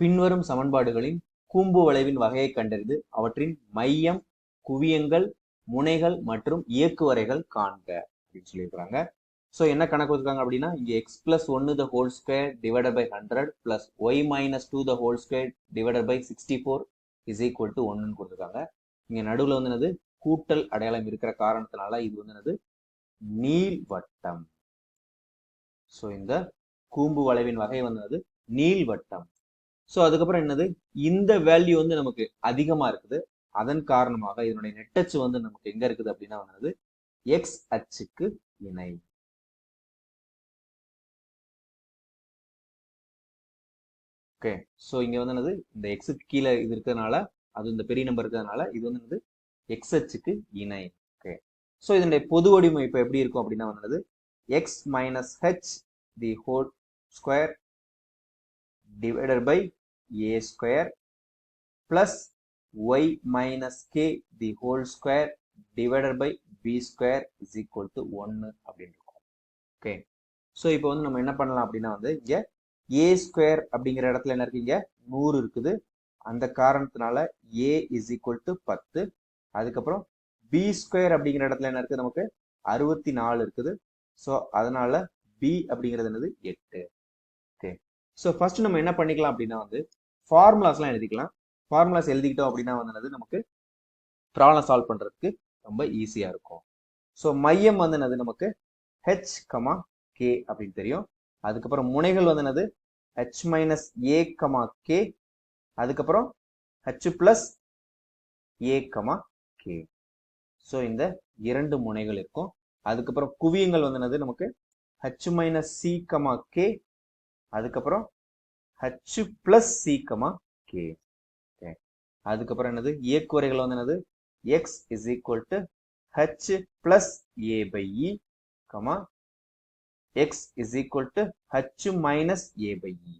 பின்வரும் சமன்பாடுகளின் கூம்பு வளைவின் வகையை கண்டறிந்து அவற்றின் மையம் குவியங்கள் முனைகள் மற்றும் இயக்குவரைகள் காண்க அப்படின்னு சொல்லியிருக்கிறாங்க. ஸோ என்ன கணக்கு கொடுத்துருக்காங்க அப்படின்னா இங்கே எக்ஸ் பிளஸ் ஒன்று the whole square divided by hundred plus y minus two the whole square divided by sixty four is equal to ஒன்றுன்னு கொடுத்துருக்காங்க. இங்கே நடுவில் வந்து என்னது? கூட்டல் அடையாளம் இருக்கிற காரணத்தினால இது வந்து என்னது? நீள்வட்டம் ஸோ இந்த கூம்பு வளைவின் வகை வந்து நீள்வட்டம் ஸோ அதுக்கப்புறம் என்னது? இந்த வேல்யூ வந்து நமக்கு அதிகமாக இருக்குது. அதன் காரணமாக இதனுடைய நெட்டச்சு வந்து நமக்கு எங்கே இருக்குது அப்படின்னா வந்து எக்ஸ் அச்சுக்கு இணை. ஓகே ஸோ இங்கே வந்து என்னது? இந்த எக்ஸுக்கு கீழே இது இருக்கிறதுனால அது இந்த பெரிய நம்பர் இருக்கிறதுனால இது வந்து என்னது? எக்ஸ் அச்சுக்கு இணை. ஓகே ஸோ இதனுடைய பொது வடிவம் இப்போ எப்படி இருக்கும் அப்படின்னா வந்து x minus h the whole square divided by a square plus y minus k the whole square divided by b square is equal to 1 அப்படின்னு இருக்கும். ஓகே ஸோ இப்போ வந்து நம்ம என்ன பண்ணலாம் அப்படின்னா வந்து இங்கே ஏ ஸ்கொயர் அப்படிங்கிற இடத்துல என்ன இருக்கு? இங்கே நூறு இருக்குது. அந்த காரணத்தினால ஏ இஸ் ஈக்குவல் டு பத்து. அதுக்கப்புறம் பி ஸ்கொயர் அப்படிங்கிற இடத்துல என்ன இருக்குது நமக்கு அறுபத்தி நாலு இருக்குது. ஸோ அதனால பி அப்படிங்கிறது என்னது? எட்டு. ஸோ ஃபர்ஸ்ட் நம்ம என்ன பண்ணிக்கலாம் அப்படின்னா வந்து ஃபார்முலாஸ்லாம் எழுதிக்கலாம். ஃபார்முலாஸ் எழுதிக்கிட்டோம் அப்படின்னா வந்து நமக்கு ப்ராப்ளம் சால்வ் பண்ணுறதுக்கு ரொம்ப ஈஸியாக இருக்கும். ஸோ மையம் வந்து என்னது? நமக்கு ஹெச் கமா கே அப்படின்னு தெரியும். அதுக்கப்புறம் முனைகள் வந்து என்னது? H minus a comma k அதுக்கப்புறம் h plus a comma k so இந்த இரண்டு முனைகள் இருக்கும். அதுக்கப்புறம் குவியங்கள் வந்து என்னது? நமக்கு h minus c comma k அதுக்கப்புறம் h plus c comma k okay அதுக்கப்புறம் என்னது? இயக்குவரைகள் வந்து என்னது? X is equal to h plus a by e comma x is equal to h minus a by e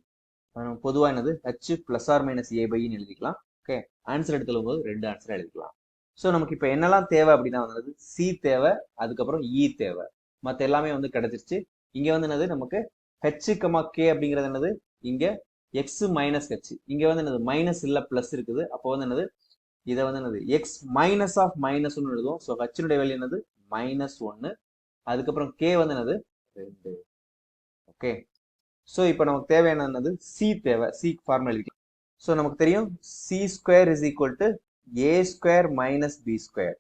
பொதுவாக என்னது? H plus or minus a by இன்னு எழுதிக்கலாம். Okay answer எடுத்துக்கும் போது ரெண்டு ஆன்சர் எழுதிக்கலாம். ஸோ நமக்கு இப்போ என்னெல்லாம் தேவை அப்படின்னா வந்து சி தேவை அதுக்கப்புறம் இ தேவை. மற்ற எல்லாமே வந்து கிடைச்சிருச்சு. இங்கே வந்து என்னது? நமக்கு ஹெச் கமா கே அப்படிங்கிறது என்னது? இங்க எக்ஸ் மைனஸ் ஹெச் இங்க வந்து என்னது? மைனஸ் இல்ல பிளஸ் இருக்குது. அப்போ வந்து என்னது? இதை வந்து என்னது? எக்ஸ் மைனஸ் ஆஃப் மைனஸ் ஒன்று எழுதுவோம். ஸோ ஹெச்சினுடைய வேல்யூ என்னது? மைனஸ் ஒன்னு அதுக்கப்புறம் கே வந்து என்னது? ரெண்டு. ஓகே ஸோ இப்போ நமக்கு தேவையான என்னது? சி தேவை. சி ஃபார்முலா எழுதிக்கலாம். ஸோ நமக்கு தெரியும்? C square is equal to a square minus b square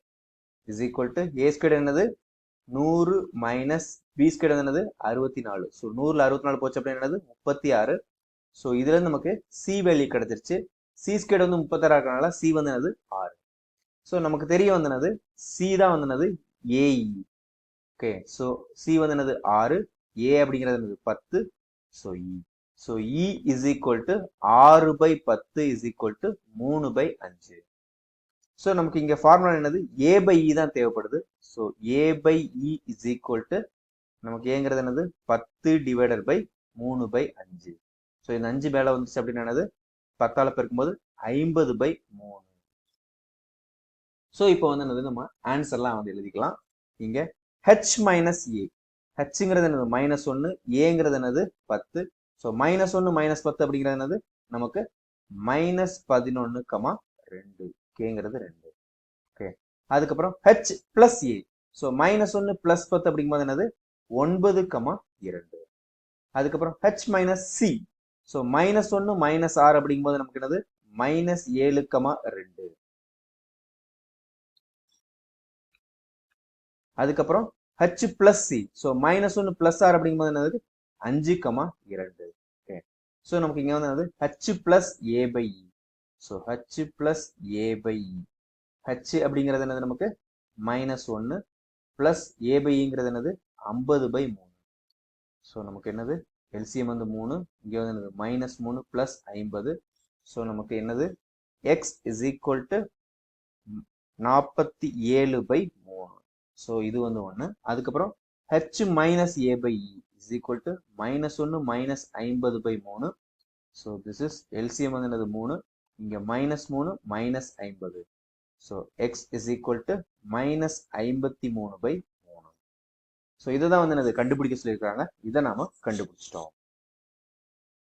is equal to a square என்னது? நூறு மைனஸ் பி ஸ்கொயர் என்னது? அறுபத்தி நாலு ஸோ நூறுல அறுபத்தி நாலு போச்சு அப்படின்னு என்னது? முப்பத்தி ஆறு ஸோ இதுல இருந்து நமக்கு சி வேல்யூ கிடைச்சிருச்சு. சி ஸ்கொயர் வந்து முப்பத்தாறு இருக்கிறனால சி வந்து என்னது? ஆறு. ஸோ நமக்கு தெரிய வந்தனது சி தான் வந்தனது a e okay so c வந்து என்னது? ஆறு. ஏ அப்படிங்கிறது என்னது? பத்து. So e so e is equal to ஆறு பை பத்து இஸ் ஈக்குவல் டு மூணு பை அஞ்சு. ஸோ நமக்கு இங்கே ஃபார்முலா என்னது? ஏ பை இ தான் தேவைப்படுது. So a by e is equal to நமக்கு ஏங்கிறது என்னது? பத்து டிவைடட் பை மூணு பை அஞ்சு. ஸோ இந்த அஞ்சு மேலே வந்துச்சு அப்படின்னு என்னது? பத்தால பெருக்கும்போது ஐம்பது பை மூணு. ஸோ இப்போ வந்து என்னது? நம்ம ஆன்சர்லாம் வந்து எழுதிக்கலாம். இங்கே ஹெச் மைனஸ் ஏ ஹெச்ங்கிறது என்னது? மைனஸ் ஒன்று ஏங்கிறது என்னது? பத்து. ஸோ மைனஸ் ஒன்று மைனஸ் பத்து அப்படிங்கிறது என்னது? நமக்கு மைனஸ் பதினொன்று கமா ரெண்டு. கேங்கிறது ரெண்டு. ஓகே அதுக்கப்புறம் h plus a so minus ஒன்று பிளஸ் பத்து அப்படிங்கும்போது என்னது? ஒன்பது கமா இரண்டு. அதுக்கப்புறம் h minus c so minus ஒன்று மைனஸ் ஆறு அப்படிங்கும்போது நமக்கு என்னது? மைனஸ் ஏழு கமா ரெண்டு. அதுக்கப்புறம் h plus c so minus ஒன்று பிளஸ் ஆறு அப்படிங்கும்போது என்னது? அஞ்சு கமா இரண்டு. ஓகே ஸோ நமக்கு இங்கே வந்து என்னது? H plus a by e so h plus a by e h அப்படிங்கிறது என்னது நமக்கு? மைனஸ் ஒன்று பிளஸ் ஏ பை இங்கிறது என்னது? ஐம்பது பை மூணு. ஸோ நமக்கு என்னது? எல்சிஎம் வந்து மூணு இங்கே வந்து என்னது? மைனஸ் மூணு பிளஸ் ஐம்பது. ஸோ நமக்கு என்னது? எக்ஸ் இஸ் ஈக்குவல் டு நாற்பத்தி ஏழு பை மூணு. ஸோ இது வந்து ஒன்று அதுக்கப்புறம் h minus a by e is equal to minus ஒன்று மைனஸ் ஐம்பது பை மூணு. ஸோ திஸ் இஸ் எல்சிஎம் வந்து என்னது? மூணு. இங்கே மைனஸ் மூணு மைனஸ் ஐம்பது. So x is equal to minus ஐம்பத்தி மூணு பை மூணு. ஸோ இதை தான் வந்து என்னது கண்டுபிடிக்க சொல்லியிருக்காங்க இதை நாம கண்டுபிடிச்சிட்டோம்.